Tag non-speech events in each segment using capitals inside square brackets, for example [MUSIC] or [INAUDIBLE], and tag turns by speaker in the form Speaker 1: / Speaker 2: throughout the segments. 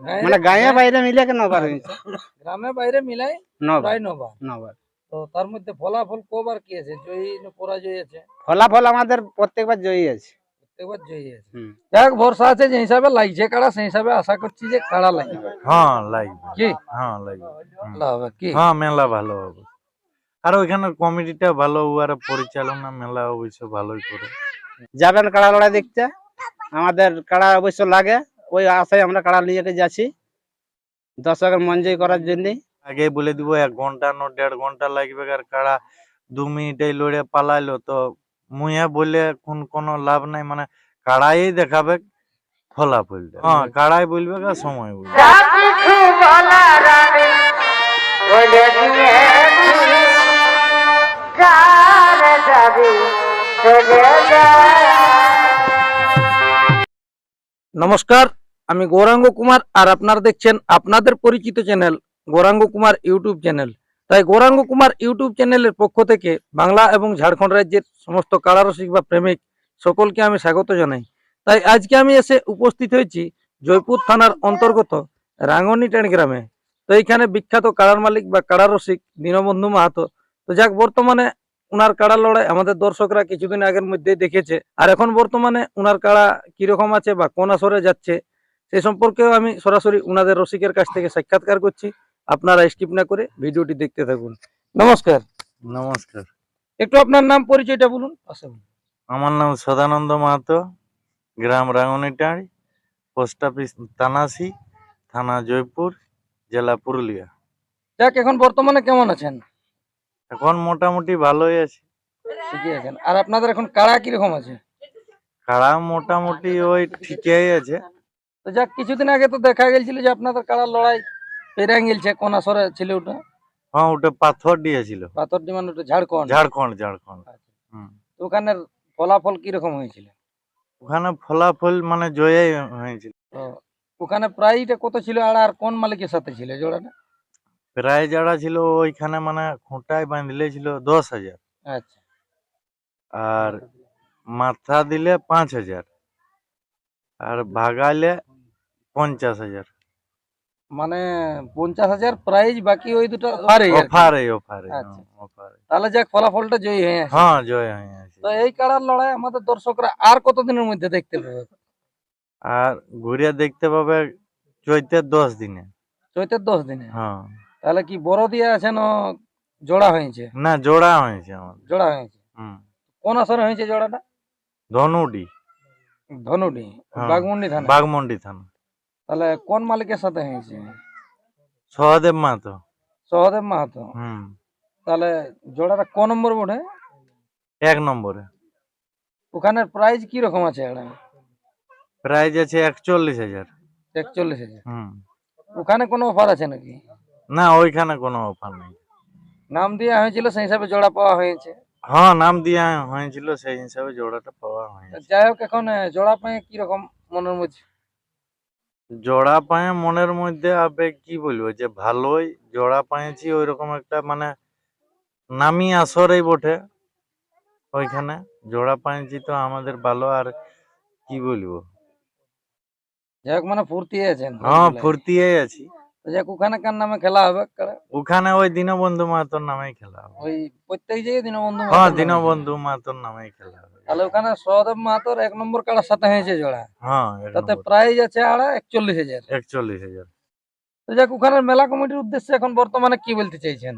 Speaker 1: মানে গায়ে বাইরে মিলে কে নবার হয়েছে?
Speaker 2: গ্রামে বাইরে মিলাই
Speaker 1: নবার
Speaker 2: প্রায় নবার।
Speaker 1: নবার।
Speaker 2: তো তার মধ্যে ফলাফল কবার কি আছে? জয়ী না পরাজয় আছে?
Speaker 1: ফলাফল আমাদের প্রত্যেকবার জয়ী আছে।
Speaker 2: একবার জয়ী আছে। যাক ভরসা আছে যে হিসাবে লাগছে কাড়া সেই হিসাবে আশা করছি যে কাড়া লাগবে।
Speaker 3: হ্যাঁ লাগবে।
Speaker 2: কি?
Speaker 3: হ্যাঁ লাগবে।
Speaker 2: ভালো হবে কি?
Speaker 3: হ্যাঁ মেলা ভালো হবে। আর ওইখানে কমিটিটা ভালো উয়ারা পরিচালনা মেলা অবশ্য ভালোই করে।
Speaker 1: যাবেন কাড়া লড়াই দেখতে? আমাদের কাড়া অবশ্য লাগে? ওই আশায় আমরা কাড়া নিয়ে যাচ্ছি? দর্শকের মন জয় করার জন্য।
Speaker 3: আগে বলে দিব এক ঘণ্টা ন দেড় ঘণ্টা লাগবে আর কাড়া দু মিনিটে লড়ে পালাইলো। তো মুইয়া বলে কোন কোনো লাভ নাই মানে কাড়াই দেখাবে ফলাফলটা হ্যাঁ কাড়াই বলবে আর সময় বলবে।
Speaker 2: নমস্কার আমি গৌরাঙ্গ কুমার আর আপনারা দেখছেন আপনাদের পরিচিত channel Gauranga Kumar YouTube channel. তাই গৌরাঙ্গ কুমার ইউটিউব চ্যানেলের পক্ষ থেকে বাংলা এবং ঝাড়খণ্ড রাজ্যের সমস্ত কারারসিক বা প্রেমিক সকলকে আমি স্বাগত জানাই। তাই আজকে আমি এসে উপস্থিত হয়েছি জয়পুর থানার অন্তর্গত রাঙ্গনিটান গ্রামে। তো এইখানে বিখ্যাত কাড়ার মালিক বা কাড়ারসিক দীনবন্ধু মাহাতো। তো যাক, বর্তমানে উনার কাড়া লড়াই আমাদের দর্শকরা কিছুদিন আগের মধ্যেই দেখেছে। আর এখন বর্তমানে উনার কাড়া কীরকম আছে বা কোন আসরে যাচ্ছে সে সম্পর্কেও আমি সরাসরি উনাদের রসিকের কাছ থেকে সাক্ষাৎকার করছি। আপনারা স্কিপ না করে ভিডিওটি দেখতে থাকুন। নমস্কার।
Speaker 3: নমস্কার।
Speaker 2: একটু আপনার নাম পরিচয়টা বলুন।
Speaker 3: আমার নাম সদানন্দ মাহাতো গ্রাম রাঙ্গনিটাড়ি পোস্ট অফিস তানাসি থানা জয়পুর জেলা পুরুলিয়া।
Speaker 2: যাক এখন বর্তমানে কেমন আছেন?
Speaker 3: এখন মোটামুটি ভালোই আছে।
Speaker 2: ঠিকই আছেন। আর আপনাদের এখন কাড়া কীরকম আছে?
Speaker 3: কাড়া মোটামুটি ওই ঠিকই আছে।
Speaker 2: তো যাক কিছুদিন আগে তো দেখা গেছিল যে আপনাদের কাড়ার লড়াই পেরাং গেলছে কোন আসরে ছিল ওটা?
Speaker 3: হ্যাঁ ওটা পাথর দিয়েছিল
Speaker 2: পাথর দিয়ে মানে ওটা ঝাড়খণ্ড?
Speaker 3: ঝাড়খণ্ড ঝাড়খণ্ড।
Speaker 2: আচ্ছা।
Speaker 3: হুম।
Speaker 2: তো ওখানের ফলাফল কীরকম হয়েছিল?
Speaker 3: ওখানে ফলাফল মানে জয়াই হয়েছিল।
Speaker 2: ওখানে প্রাইসটা কত ছিল আর আর কোন মালিকের সাথে ছিল জোড়াটা?
Speaker 3: প্রায় যারা ছিল ওইখানে মানে খুঁটায় বাঁধলে ছিল দশ হাজার।
Speaker 2: আচ্ছা।
Speaker 3: আর মাথা দিলে পাঁচ হাজার। আর ভাগাইলে পঞ্চাশ হাজার।
Speaker 2: মানে পঞ্চাশ হাজার প্রাইজ বাকি ওই দুটো অফারে
Speaker 3: অফারে অফারে।
Speaker 2: তাহলে যাক ফলাফলটা জয়ী হয়ে
Speaker 3: হ্যাঁ জয় হয়ে আছে
Speaker 2: তো এই কাড়ার লড়াই আমাদের দর্শকরা আর কতদিনের মধ্যে দেখতে পাবে?
Speaker 3: আর ঘুরে দেখতে পাবে চৈতের দশ দিনে।
Speaker 2: চৈতের দশ দিনে?
Speaker 3: হ্যাঁ।
Speaker 2: তাহলে কি বড় দিয়ে আছে না জোড়া হয়েছে?
Speaker 3: না জোড়া হয়েছে আমাদের।
Speaker 2: জোড়া হয়েছে?
Speaker 3: হুম।
Speaker 2: কোন আসরে হয়েছে জোড়াটা?
Speaker 3: ধনুডি।
Speaker 2: ধনুডি
Speaker 3: হ্যাঁ।
Speaker 2: বাগমুন্ডি থানা।
Speaker 3: বাগমন্ডি থানা।
Speaker 2: তাহলে কোন মালিকের সাথে হয়েছে?
Speaker 3: সহদেব মাহাতো।
Speaker 2: সহদেব মাহাতো?
Speaker 3: হুম।
Speaker 2: তাহলে জোড়াটা কোন নম্বর বোধ
Speaker 3: এক নম্বরে।
Speaker 2: ওখানে প্রাইস কি রকম আছে এটা
Speaker 3: প্রাইজ আছে একচল্লিশ হাজার।
Speaker 2: একচল্লিশ হাজার।
Speaker 3: হুম।
Speaker 2: ওখানে কোনো অফার আছে নাকি?
Speaker 3: না ওইখানে কোনো অফার নেই।
Speaker 2: নাম দেওয়া হয়েছিল সেই হিসাবে জোড়া পাওয়া হয়েছে।
Speaker 3: হ্যাঁ নাম দেওয়া হয়েছিল সেই হিসাবে জোড়াটা পাওয়া হয়েছে।
Speaker 2: যাই হোক এখন জোড়া পায়ে কি রকম মনের মধ্যে?
Speaker 3: জোড়া পায়ে মনের মধ্যে আবেগ কি বলব? যে ভালোই জড়া পায়েছি ওই রকম একটা মানে নামি আসরেই বটে ওইখানে। জোড়া পায়েছি তো আমাদের ভালো আর কি বলব?
Speaker 2: যাই হোক মানে ফুর্তি আছে
Speaker 3: হ্যাঁ ফুর্তি আছি।
Speaker 2: যাক ওখানে কার নামে খেলা হবে?
Speaker 3: ওখানে ওই দীনবন্ধু মাহাতোর নামেই খেলা হবে।
Speaker 2: ওই প্রত্যেক জায়গায় দীনবন্ধু
Speaker 3: হ্যাঁ। দীনবন্ধু মাহাতোর নামেই খেলা হবে।
Speaker 2: তাহলে ওখানে সহদেব মাহাতোর এক নম্বর কাড়ার সাথে হয়েছে জোড়া।
Speaker 3: হ্যাঁ
Speaker 2: তাতে প্রাইজ আছে আড়া একচল্লিশ হাজার।
Speaker 3: একচল্লিশ হাজার।
Speaker 2: তো যাক ওখানে মেলা কমিটির উদ্দেশ্যে এখন বর্তমানে কি বলতে চাইছেন?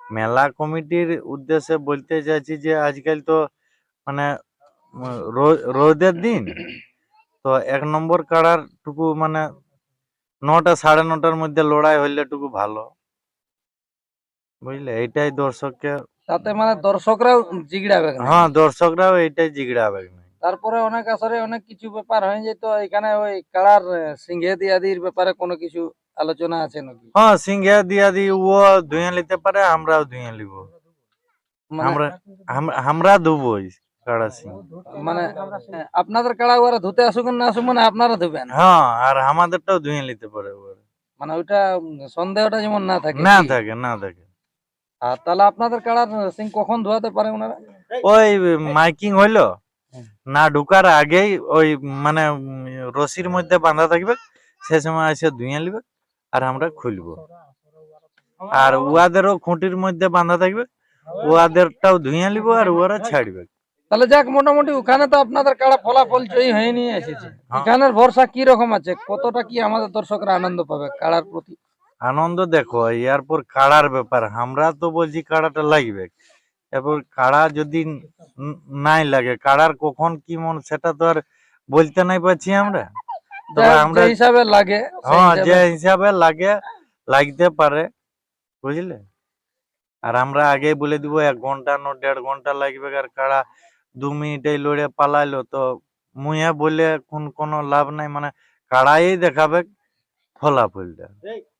Speaker 3: মেলা কমিটির উদ্দেশ্যে বলতে চাইছি যে আজকাল তো মানে রোদের দিন। তো এক নম্বর কাড়ার টুকু মানে নটা সাড়ে নটার মধ্যে লড়াই হইলে টুকু ভালো। বুঝলে? এইটাই দর্শককে
Speaker 2: তাতে মানে দর্শকরাও জিগড়াবে।
Speaker 3: হ্যাঁ দর্শকরাও এইটাই জিগড়াবে
Speaker 2: তারপরে অনেক আসরে অনেক কিছু ব্যাপার হয়ে যেত এখানে ওই কাড়ার আহ, সিংহে দিয়াদির ব্যাপারে কোনো কিছু আলোচনা আছে নাকি?
Speaker 3: হ্যাঁ সিংহে দিয়াদি ও ধুয়ে নিতে পারে আমরাও ধুয়ে নিব।
Speaker 2: মানে
Speaker 3: আমরা আম- আমরা ধুবই। কাড়া সিং
Speaker 2: মানে আপনাদের কাড়া ওরা ধুতে আসুক না আসুক মানে আপনারা ধুবেন।
Speaker 3: হ্যাঁ আর আমাদেরটাও ধুয়ে নিতে পারে
Speaker 2: মানে ওইটা সন্দেহটা যেমন না থাকে
Speaker 3: না থাকে না থাকে।
Speaker 2: আর তাহলে আপনাদের কাড়ার সিং কখন ধোয়াতে পারে ওনারা
Speaker 3: ওই মাইকিং হইল না ঢুকার আগেই ওই মানে রশির মধ্যে বাঁধা থাকবে সে সময় এসে ধুয়ে নিবে আর আমরা খুলবো। আর উহাদেরও খুঁটির মধ্যে বাঁধা থাকবে উহাদেরটাও ধুয়ে নিব আর ওরা ছাড়বে।
Speaker 2: তাহলে যাক মোটামুটি ওখানে তো আপনাদের কারা ফলাফল জয়ী হয়ে নিয়ে এসেছে এখানের ভরসা কি রকম আছে? কতটা কি আমাদের দর্শকরা আনন্দ পাবে কাড়ার প্রতি?
Speaker 3: আনন্দ দেখো এরপর কাড়ার ব্যাপার। আমরা তো বলছি কাড়াটা লাগবে। এরপর কাড়া যদি নাই লাগে কাড়ার কখন কি মন সেটা তো আর বলতে নাই পাচ্ছি আমরা। তবে আমরা
Speaker 2: হিসাবে লাগে
Speaker 3: হ্যাঁ যে হিসাবে লাগে লাগতে পারে। বুঝলে? আর আমরা আগে বলে দিব এক ঘণ্টা ন দেড় ঘণ্টা লাগবে আর কাড়া দু মিনিটে লড়ে পালাইলো। তো মুয়ে বলে কোন কোনো লাভ নাই মানে কাড়াই দেখাবে ফলাফলটা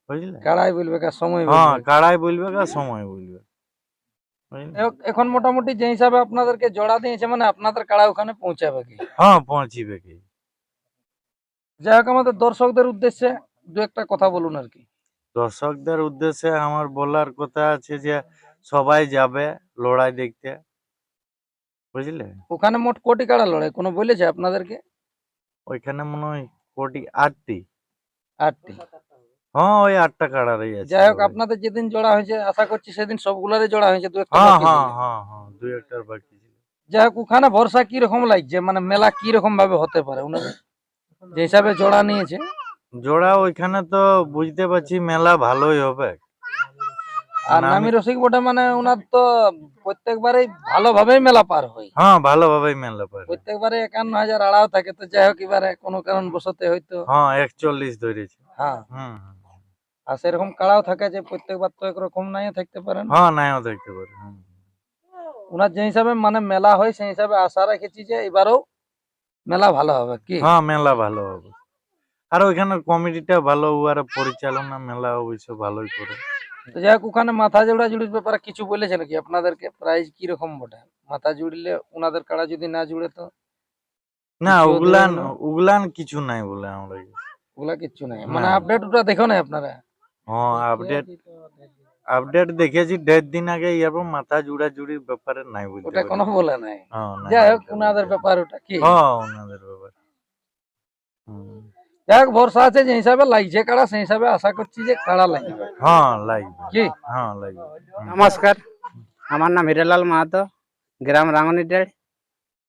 Speaker 3: বুঝলে?
Speaker 2: কাড়াই বলবে সময়
Speaker 3: হ্যাঁ
Speaker 2: বলবে।
Speaker 3: কাড়াই বলবে আর সময় বলবে
Speaker 2: এখন মোটামুটি যে হিসাবে আপনাদেরকে জোড়া দিয়েছে মানে আপনাদের কাড়া ওখানে পৌঁছাবে কি?
Speaker 3: হ্যাঁ পৌঁছিবে কি।
Speaker 2: যাই হোক আমাদের দর্শকদের উদ্দেশ্যে দু একটা কথা বলুন আর কি।
Speaker 3: দর্শকদের উদ্দেশ্যে আমার বলার কথা আছে যে সবাই যাবে লড়াই দেখতে। বুঝলে?
Speaker 2: ওখানে মোট কোটি কাড়া লড়াই? কোনো বলেছে আপনাদেরকে?
Speaker 3: ওইখানে মনে হয় কোটি আটটি।
Speaker 2: আটটি।
Speaker 3: হ্যাঁ ওই আটটা কাড়া কাড়ারই আছে
Speaker 2: যাই হোক আপনাদের যেদিন জোড়া হয়েছে আশা করছি সেদিন সবগুলারই জোড়া হয়েছে দু একটা
Speaker 3: হ্যাঁ
Speaker 2: বাকি
Speaker 3: হ্যাঁ হ্যাঁ হ্যাঁ একটার বাকি ছিল।
Speaker 2: যাই হোক ওখানে ভরসা কি রকম লাগছে? মানে মেলা কি রকম ভাবে হতে পারে? ওনাদের যে হিসাবে জোড়া নিয়েছে।
Speaker 3: জোড়া ওইখানে তো বুঝতে পারছি মেলা ভালোই হবে।
Speaker 2: আর
Speaker 3: আমি-
Speaker 2: নামি রসিক বটে মানে ওনার তো প্রত্যেকবারেই ভালোভাবেই মেলা পার হয়।
Speaker 3: হ্যাঁ ভালোভাবেই মেলা পারে
Speaker 2: প্রত্যেকবারে একান্ন হাজার আড়াও থাকে তো যাই হোক এবারে কোনো কারণ বসতে হয়তো
Speaker 3: হ্যাঁ একচল্লিশ ধরেছে।
Speaker 2: হ্যাঁ।
Speaker 3: হুম।
Speaker 2: আর সেরকম কাড়াও থাকে যে প্রত্যেকবার তো একরকম নাই থাকতে পারেন
Speaker 3: হ্যাঁ নাইও দেখতে পারে।
Speaker 2: ওনার যে হিসাবে মানে মেলা হয় সেই হিসাবে আশা রেখেছি যে এবারও মেলা ভালো হবে কি?
Speaker 3: হ্যাঁ মেলা ভালো হবে। আর ওইখানে কমিটিটা ভালো উয়ারা পরিচালনা মেলা অবশ্য ভালোই করে।
Speaker 2: তো যাই হোক ওখানে মাথা জোড়া জুড়ির ব্যাপারে কিছু বলেছে নাকি? আপনাদেরকে প্রাইস কীরকম বটে? মাথা জুড়লে ওনাদের কাড়া যদি না জুড়ে তো?
Speaker 3: না উগলান উগলান কিছু নাই বলে আমরা
Speaker 2: ওগুলা কিচ্ছু নাই। মানে আপডেট ওটা দেখো না আপনারা?
Speaker 3: হ্যাঁ আপডেট আপডেট দেখেছি দেড় দিন আগে এরপর মাথা জুড়া জুড়ির ব্যাপারে নাই বলতে
Speaker 2: ওটা। কোনো বলে নাই।
Speaker 3: হ্যাঁ,
Speaker 2: যাই হোক ওনাদের ব্যাপার ওটা কি?
Speaker 3: হ্যাঁ ওনাদের ব্যাপার। হুম।
Speaker 2: যাই হোক ভরসা আছে যে হিসাবে লাগছে কাড়া সেই হিসাবে আশা করছি যে কাড়া লাগবে।
Speaker 3: হ্যাঁ লাগবে।
Speaker 2: কি?
Speaker 3: হ্যাঁ লাগবে।
Speaker 1: নমস্কার আমার নাম হিরালাল মাহাতো গ্রাম রাঙনিডেড়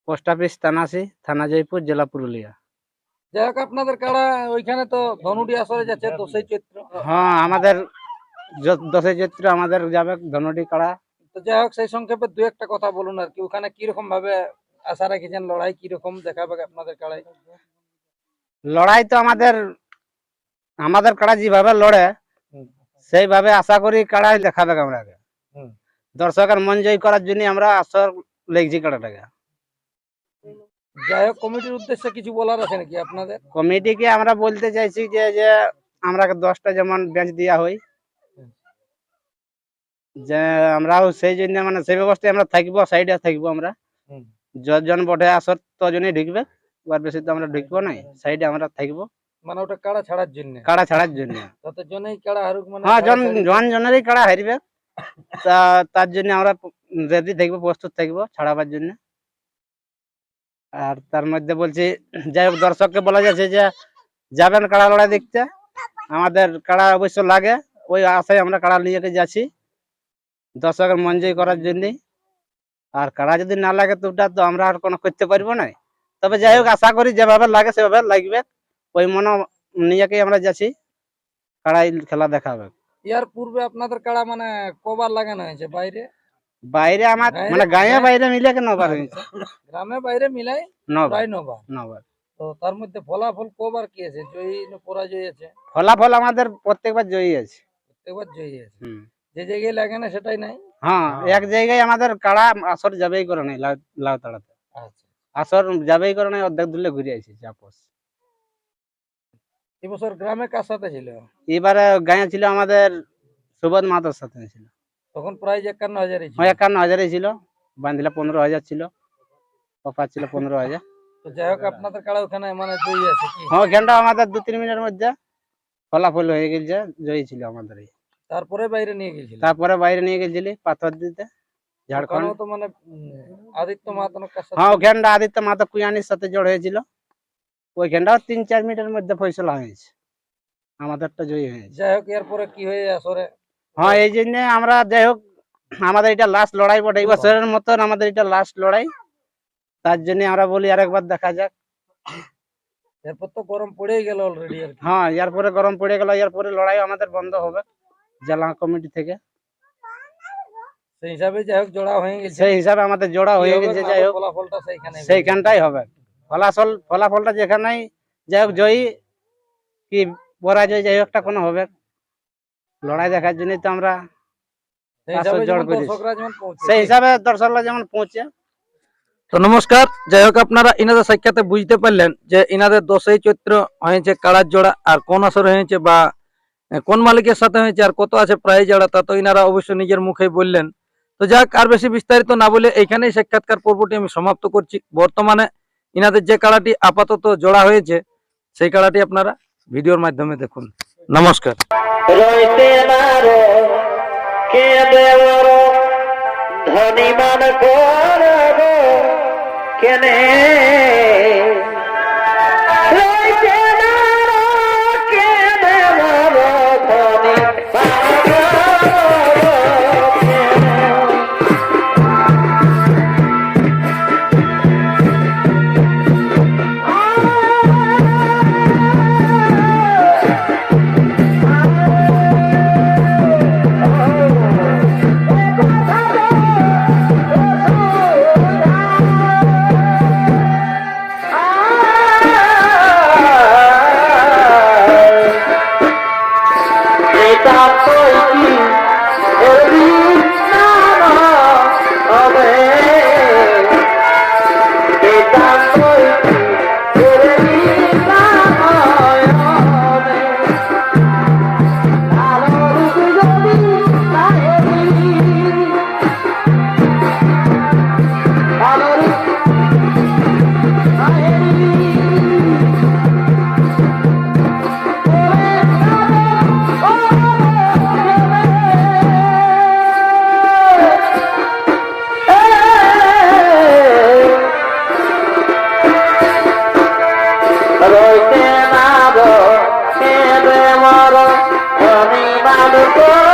Speaker 1: পোস্ট অফিস থানাসি থানা জয়পুর জেলা পুরুলিয়া।
Speaker 2: যাই হোক আপনাদের কাড়া ওইখানে তো ধনুটি আসরে যাচ্ছে দশই চৈত্র।
Speaker 1: হ্যাঁ আমাদের য- দশই চৈত্র আমাদের যাবে ধনুটি কাড়া।
Speaker 2: তো যাই হোক সেই সংক্ষেপে দু একটা কথা বলুন আর কি ওখানে কীরকম ভাবে আশা রেখেছেন লড়াই কীরকম দেখাবে আপনাদের কাড়াই
Speaker 1: লড়াই তো আমাদের আমাদের কাড়া যেভাবে লড়ে সেইভাবে আশা করি কাড়াই দেখাবে আমরা। দর্শকের মন জয় করার জন্য আমরা আসর লেগছি কাড়াটাকে।
Speaker 2: যাই হোক কমিটির উদ্দেশ্যে কিছু বলার আছে নাকি আপনাদের?
Speaker 1: কমিটিকে আমরা বলতে চাইছি যে যে আমরা দশটা যেমন বেঞ্চ দেওয়া হয় যে আমরাও সেই জন্য মানে সেই ব্যবস্থায় আমরা থাকব সাইডে থাকব আমরা। যজন বটে আসর তজনই ঢুকবে। বেশি তো আমরা ঢুকবো নাই সাইডে আমরা থাকব।
Speaker 2: মানে ওটা কাড়া ছাড়ার জন্য?
Speaker 1: কাড়া ছাড়ার জন্য।
Speaker 2: তত জনেই কাড়া হারুক মানে
Speaker 1: হ্যাঁ জন জন জনেরই কাড়া হারবে। [LAUGHS] তা তার জন্য আমরা রেডি থাকব প্রস্তুত থাকব ছাড়াবার জন্য। আর তার মধ্যে বলছি যাই হোক দর্শককে বলা যাচ্ছে যে যাবেন কাড়া লড়াই দেখতে। আমাদের কাড়া অবশ্য লাগে ওই আশায় আমরা কাড়া নিয়ে যাচ্ছি। দর্শকের মন জয় করার জন্য। আর কাড়া যদি না লাগে তো ওটা তো আমরা আর কোনো করতে পারব না। তবে যাই হোক আশা করি যেভাবে লাগে সেভাবে লাগবে। ওই মনে নিজেকে আমরা যাচ্ছি। কাড়াই খেলা দেখাবে।
Speaker 2: ইয়ার পূর্বে আপনাদের কাড়া মানে কবার লাগানো হয়েছে? বাইরে?
Speaker 1: বাইরে আমার মানে গায়ে
Speaker 2: গায়ে-
Speaker 1: বাইরে মিলে কে নবার হয়েছে?
Speaker 2: গ্রামে বাইরে মিলাই প্রায় নবার।
Speaker 1: নবার।
Speaker 2: তো তার মধ্যে ফলাফল কবার কি আছে? জয়ী পরাজয় আছে?
Speaker 1: ফলাফল আমাদের প্রত্যেকবার জয়ী আছে।
Speaker 2: একবার জয়ী আছে। যে জায়গায় লাগে না সেটাই নাই?
Speaker 1: হ্যাঁ এক জায়গায় আমাদের কাড়া আসর যাবেই করে নাই লাউ লাউ তাড়াতে
Speaker 2: আচ্ছা।
Speaker 1: আসর যাবেই করে নাই অর্ধেক দূরে ঘুরে আসছে আপস
Speaker 2: এবছর গ্রামে কার সাথে ছিল?
Speaker 1: এবারে গায়ে ছিল আমাদের সুবোধ মাতার সাথে ছিল।
Speaker 2: তখন প্রাইজ একান্ন হাজারই ছিল।
Speaker 1: ওই একান্ন হাজারই ছিল। বান্ধিলা পনেরো হাজার ছিল। কপার ছিল পনেরো হাজার।
Speaker 2: তো যাই হোক আপনাদের কাড়া ওখানে মানে জয়ী আছে কি?
Speaker 1: হ্যাঁ ওখানটা আমাদের দু তিন মিনিটের মধ্যে ফলাফল হয়ে গেছে জয়ী ছিল আমাদের।
Speaker 2: তারপরে বাইরে নিয়ে গেছিল?
Speaker 1: তারপরে বাইরে নিয়ে গেছিলি পাথর দিতে। ঝাড়খণ্ড।
Speaker 2: তো মানে আদিত্য মাহাতন
Speaker 1: হ্যাঁ ওখানটা আদিত্য মাতা কুয়ানির সাথে জড় হয়েছিল। ওইখানটাও তিন চার মিনিটের মধ্যে ফয়সলা হয়েছে আমাদেরটা জয়ী হয়েছে
Speaker 2: যাই হোক এরপরে কি হয়ে আসরে?
Speaker 1: হ্যাঁ এই জন্য আমরা যাই হোক আমাদের এটা লাস্ট লড়াই বটে। এই বছরের মতন আমাদের এটা লাস্ট লড়াই। তার জন্য আমরা বলি আরেকবার দেখা যাক।
Speaker 2: এরপর তো গরম পড়েই গেল অলরেডি
Speaker 1: হ্যাঁ এর পরে গরম পড়ে গেল এর পরে লড়াই আমাদের বন্ধ হবে। জেলা কমিটি থেকে।
Speaker 2: সেই হিসাবে যাই হোক জোড়া হয়ে গেছে।
Speaker 1: সেই হিসাবে আমাদের জোড়া
Speaker 2: কি
Speaker 1: হয়ে
Speaker 2: হবে
Speaker 1: গেছে
Speaker 2: ভালো
Speaker 1: যাই হোক।
Speaker 2: ফলাফলটা সেইখানে
Speaker 1: সেইখানটাই হবে। ফলাফল ফলাফলটা যেখানেই যাই হোক জয়ী কি পরাজয় যাই হোকটা কোনো হবে। লড়াই দেখার জন্যই তো আমরা
Speaker 2: সেই হিসাবে
Speaker 1: জোর
Speaker 2: যেমন
Speaker 1: করেছে।
Speaker 2: দর্শকরা যেমন পৌঁছে
Speaker 1: সেই হিসাবে দর্শকরা যেমন পৌঁছে।
Speaker 2: তো নমস্কার যাই হোক আপনারা ইনাদের সাক্ষাতে বুঝতে পারলেন যে ইনাদের দশই চৈত্র হয়েছে কাড়ার জোড়া আর কোন আসর হয়েছে বা আহ, কোন মালিকের সাথে হয়েছে আর কত আছে প্রায় জোড়া তা তো ইনারা অবশ্য নিজের মুখেই বললেন। তো যাক, আর বেশি বিস্তারিত না বলে এইখানেই সাক্ষাৎকার পর্বটি আমি সমাপ্ত করছি। বর্তমানে ইনাদের যে কাড়াটি আপাতত জোড়া হয়েছে, সেই কাড়াটি আপনারা ভিডিওর মাধ্যমে দেখুন। নমস্কার।
Speaker 4: ধনী করব, কেনে রইতে মাব কেঁদে মর আমি করব